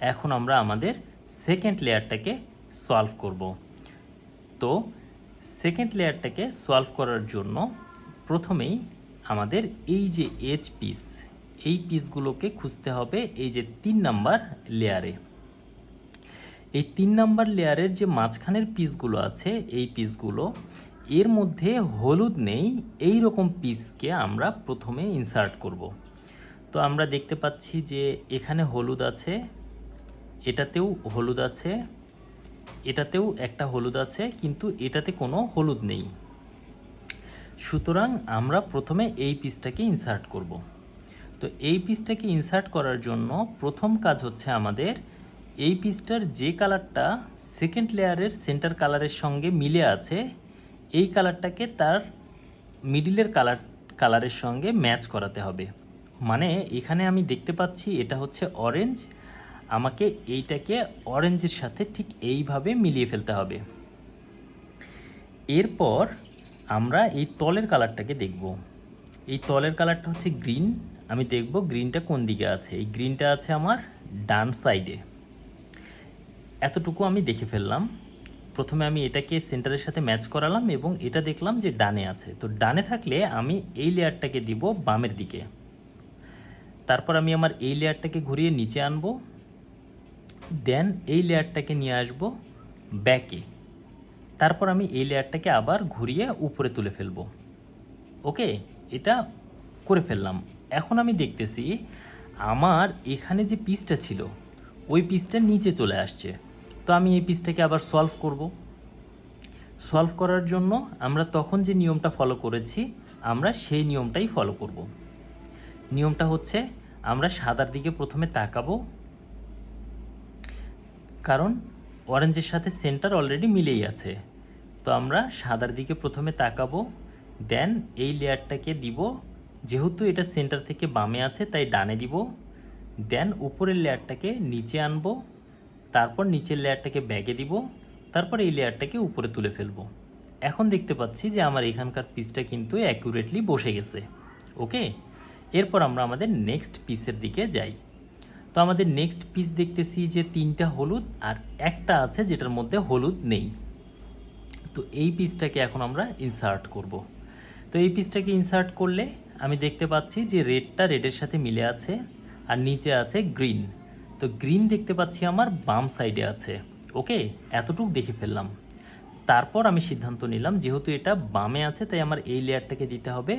এখন আমরা আমাদের সেকেন্ড লেয়ারটাকে সলভ করব। তো সেকেন্ড লেয়ারটাকে সলভ করার জন্য প্রথমেই আমাদের এই যে এজ পিস এই পিসগুলোকে খুঁজতে হবে এই যে তিন নাম্বার লেয়ারে এই তিন নাম্বার লেয়ারের যে মাঝখানের পিসগুলো আছে, এই পিসগুলো এর মধ্যে হলুদ নেই এই রকম পিসকে আমরা প্রথমে ইনসার্ট করব। তো আমরা দেখতে পাচ্ছি যে এখানে হলুদ আছে এটাতেও হলুদ আছে, এটাতেও একটা হলুদ আছে, কিন্তু এটাতে কোনো হলুদ নেই। সুতরাং আমরা প্রথমে এই পিসটাকে ইনসার্ট করব। তো এই পিসটাকে ইনসার্ট করার জন্য প্রথম কাজ হচ্ছে আমাদের এই পিসটার যে কালারটা সেকেন্ড লেয়ারের সেন্টার কালারের সঙ্গে মিলে আছে, এই কালারটাকে তার মিডিলের কালার কালারের সঙ্গে ম্যাচ করাতে হবে। মানে এখানে আমি দেখতে পাচ্ছি এটা হচ্ছে অরেঞ্জ আমাকে এইটাকে অরেঞ্জের সাথে ঠিক এইভাবে মিলিয়ে ফেলতে হবে। এরপর আমরা এই তলের কালারটাকে দেখব। এই তলের কালারটা হচ্ছে গ্রিন আমি দেখব গ্রিনটা কোন দিকে আছে। এই গ্রিনটা আছে আমার ডান সাইডে এতটুকু আমি দেখে ফেললাম। প্রথমে আমি এটাকে সেন্টারের সাথে ম্যাচ করালাম এবং এটা দেখলাম যে ডানে আছে। তো ডানে থাকলে আমি এই লেয়ারটাকে দিব বামের দিকে। তারপর আমি আমার এই লেয়ারটাকে ঘুরিয়ে নিচে আনব। দেন এই লেয়ারটাকে নিয়ে আসব ব্যাকে। তারপর আমি এই লেয়ারটাকে আবার ঘুরিয়ে উপরে তুলে ফেলব। ওকে, এটা করে ফেললাম। এখন আমি দেখতেছি আমার এখানে যে পিসটা ছিল, ওই পিসটা নিচে চলে আসছে। তো আমি এই পিসটাকে আবার সলভ করব। সলভ করার জন্য আমরা তখন যে নিয়মটা ফলো করেছি, আমরা সেই নিয়মটাই ফলো করব। নিয়মটা হচ্ছে আমরা সাদার দিকে প্রথমে তাকাবো কারণ অরেঞ্জের সাথে সেন্টার অলরেডি মিলেই আছে। তো আমরা সাদার দিকে প্রথমে তাকাবো দেন এই লেয়ারটাকে দিব। যেহেতু এটা সেন্টার থেকে বামে আছে, তাই ডানে দিব। দেন উপরের লেয়ারটাকে নিচে আনব, তারপর নিচের লেয়ারটাকে ব্যাগে দিব, তারপর এই লেয়ারটাকে উপরে তুলে ফেলব। এখন দেখতে পাচ্ছি যে আমার এখানকার পিসটা কিন্তু অ্যাকুরেটলি বসে গেছে। ওকে এরপর আমরা আমাদের নেক্সট পিসের দিকে যাই। তো আমাদের নেক্সট পিস দেখতেছি যে তিনটা হলুদ আর একটা আছে যেটার মধ্যে হলুদ নেই। তো এই পিসটাকে এখন আমরা ইনসার্ট করব। তো এই পিসটাকে ইনসার্ট করলে আমি দেখতে পাচ্ছি যে রেডটা রেডের সাথে মিলে আছে আর নিচে আছে গ্রিন তো গ্রিন দেখতে পাচ্ছি আমার বাম সাইডে আছে। ওকে? এতটুকু দেখে ফেললাম। তারপর আমি সিদ্ধান্ত নিলাম, যেহেতু এটা বামে আছে, তাই আমার এই লেয়ারটাকে দিতে হবে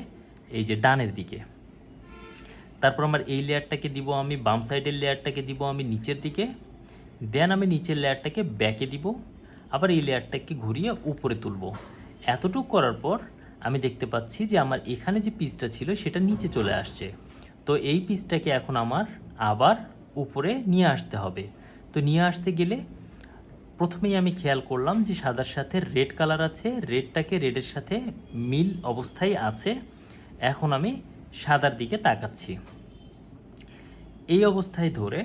এই যে ডানের দিকে। তারপর আমার এই লেয়ারটাকে দিব আমি বাম সাইডের লেয়ারটাকে দিব আমি নিচের দিকে। দেন আমি নিচের লেয়ারটাকে ব্যাকে দিব। আবার এই লেয়ারটাকে ঘুরিয়ে উপরে তুলব। এতটুকু করার পর আমি দেখতে পাচ্ছি যে আমার এখানে যে পিসটা ছিল সেটা নিচে চলে আসছে। তো এই পিসটাকে এখন আমার আবার উপরে নিয়ে আসতে হবে। তো নিয়ে আসতে গেলে প্রথমেই আমি খেয়াল করলাম যে সাদার সাথে রেড কালার আছে, রেডটাকে রেডের সাথে মিল অবস্থায় আছে। এখন আমি সাদার দিকে তাকাচ্ছি। এই অবস্থায় ধরে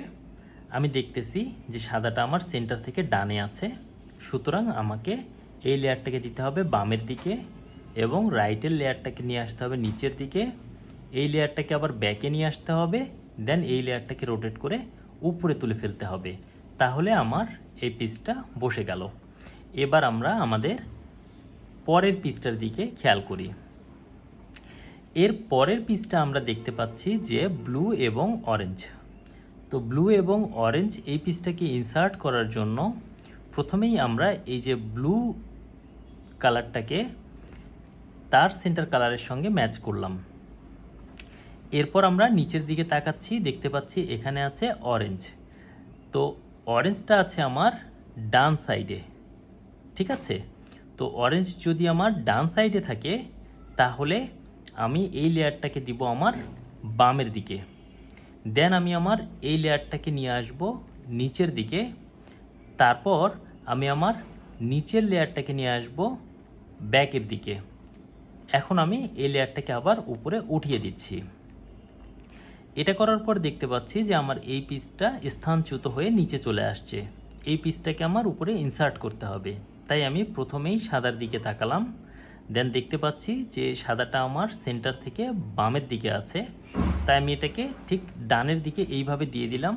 আমি দেখতেছি যে সাদাটা আমার সেন্টার থেকে ডানে আছে। সুতরাং আমাকে এই লেয়ারটাকে দিতে হবে বামের দিকে এবং রাইটের লেয়ারটাকে নিয়ে আসতে হবে নিচের দিকে। এই লেয়ারটাকে আবার ব্যাকে নিয়ে আসতে হবে, দেন এই লেয়ারটাকে রোটেট করে উপরে তুলে ফেলতে হবে। তাহলে আমার এই পিসটা বসে গেল। এবার আমরা আমাদের পরের পিসটার দিকে খেয়াল করি। এর পরের পিসটা আমরা দেখতে পাচ্ছি যে ব্লু এবং অরেঞ্জ তো ব্লু এবং অরেঞ্জ এই পিসটাকে ইনসার্ট করার জন্য প্রথমেই আমরা এই যে ব্লু কালারটাকে তার সেন্টার কালারের সঙ্গে ম্যাচ করলাম। এরপর আমরা নিচের দিকে তাকাচ্ছি, দেখতে পাচ্ছি এখানে আছে অরেঞ্জ তো অরেঞ্জটা আছে আমার ডান সাইডে ঠিক আছে? তো অরেঞ্জ যদি আমার ডান সাইডে থাকে, তাহলে আমি এই লেয়ারটাকে দিব আমার বামের দিকে। দেন আমি আমার এই লেয়ারটাকে নিয়ে আসব নিচের দিকে। তারপর আমি আমার নিচের লেয়ারটাকে নিয়ে আসব ব্যাকের দিকে। এখন আমি এই লেয়ারটাকে আবার উপরে উঠিয়ে দিচ্ছি। এটা করার পর দেখতে পাচ্ছি যে আমার এই পিসটা স্থানচ্যুত হয়ে নিচে চলে আসছে। এই পিসটাকে আমার উপরে ইনসার্ট করতে হবে। তাই আমি প্রথমেই সাদার দিকে তাকালাম। দেন দেখতে পাচ্ছি যে সাদাটা আমার সেন্টার থেকে বামের দিকে আছে। তাই আমি এটাকে ঠিক ডানের দিকে এইভাবে দিয়ে দিলাম।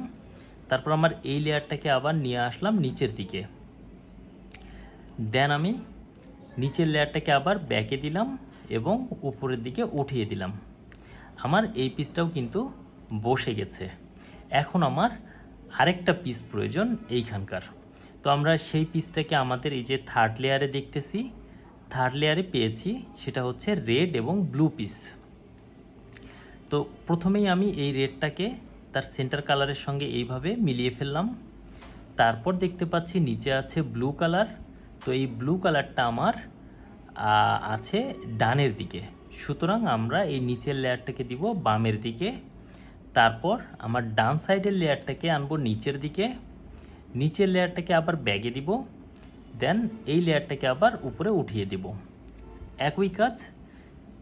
তারপর আমার এই লেয়ারটাকে আবার নিয়ে আসলাম নিচের দিকে। দেন আমি নিচের লেয়ারটাকে আবার ব্যাকে দিলাম এবং উপরের দিকে উঠিয়ে দিলাম। আমার এই পিসটাও কিন্তু বসে গেছে। এখন আমার আরেকটা পিস প্রয়োজন এইখানকার। তো আমরা সেই পিসটাকে আমাদের এই যে থার্ড লেয়ারে দেখতেছি থার্ড লেয়ারে পেয়েছি, সেটা হচ্ছে রেড এবং ব্লু পিস তো প্রথমেই আমি এই রেডটাকে তার সেন্টার কালারের সঙ্গে এইভাবে মিলিয়ে ফেললাম। তারপর দেখতে পাচ্ছি নিচে আছে ব্লু কালার তো এই ব্লু কালারটা আমার আছে ডানের দিকে। সুতরাং আমরা এই নিচের লেয়ারটাকে দিব বামের দিকে। তারপর আমার ডান সাইডের লেয়ারটাকে আনব নিচের দিকে। নিচের লেয়ারটাকে আবার ব্যাগে দিব। দেন এই লেয়ারটাকে আবার উপরে উঠিয়ে দিব। একই কাজ,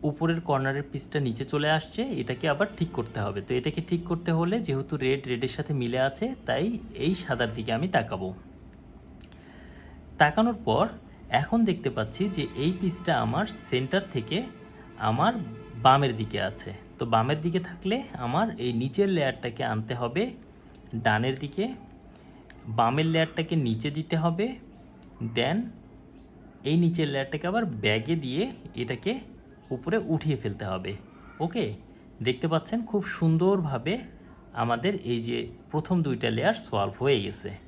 উপরের কর্নারের পিসটা নিচে চলে আসছে, এটাকে আবার ঠিক করতে হবে। তো এটাকে ঠিক করতে হলে যেহেতু রেড, রেডের সাথে মিলে আছে, তাই এই সাদার দিকে আমি তাকাবো। তাকানোর পর এখন দেখতে পাচ্ছি যে এই পিসটা আমার সেন্টার থেকে আমার বামের দিকে আছে। তো বামের দিকে থাকলে আমার এই নিচের লেয়ারটাকে আনতে হবে, ডানের দিকে। বামের লেয়ারটাকে নিচে দিতে হবে দেন এই নিচের লেয়ারটাকে আবার ব্যাগে দিয়ে এটাকে উপরে উঠিয়ে ফেলতে হবে। ওকে? দেখতে পাচ্ছেন খুব সুন্দরভাবে আমাদের এই যে প্রথম দুইটা লেয়ার সলভ হয়ে গেছে।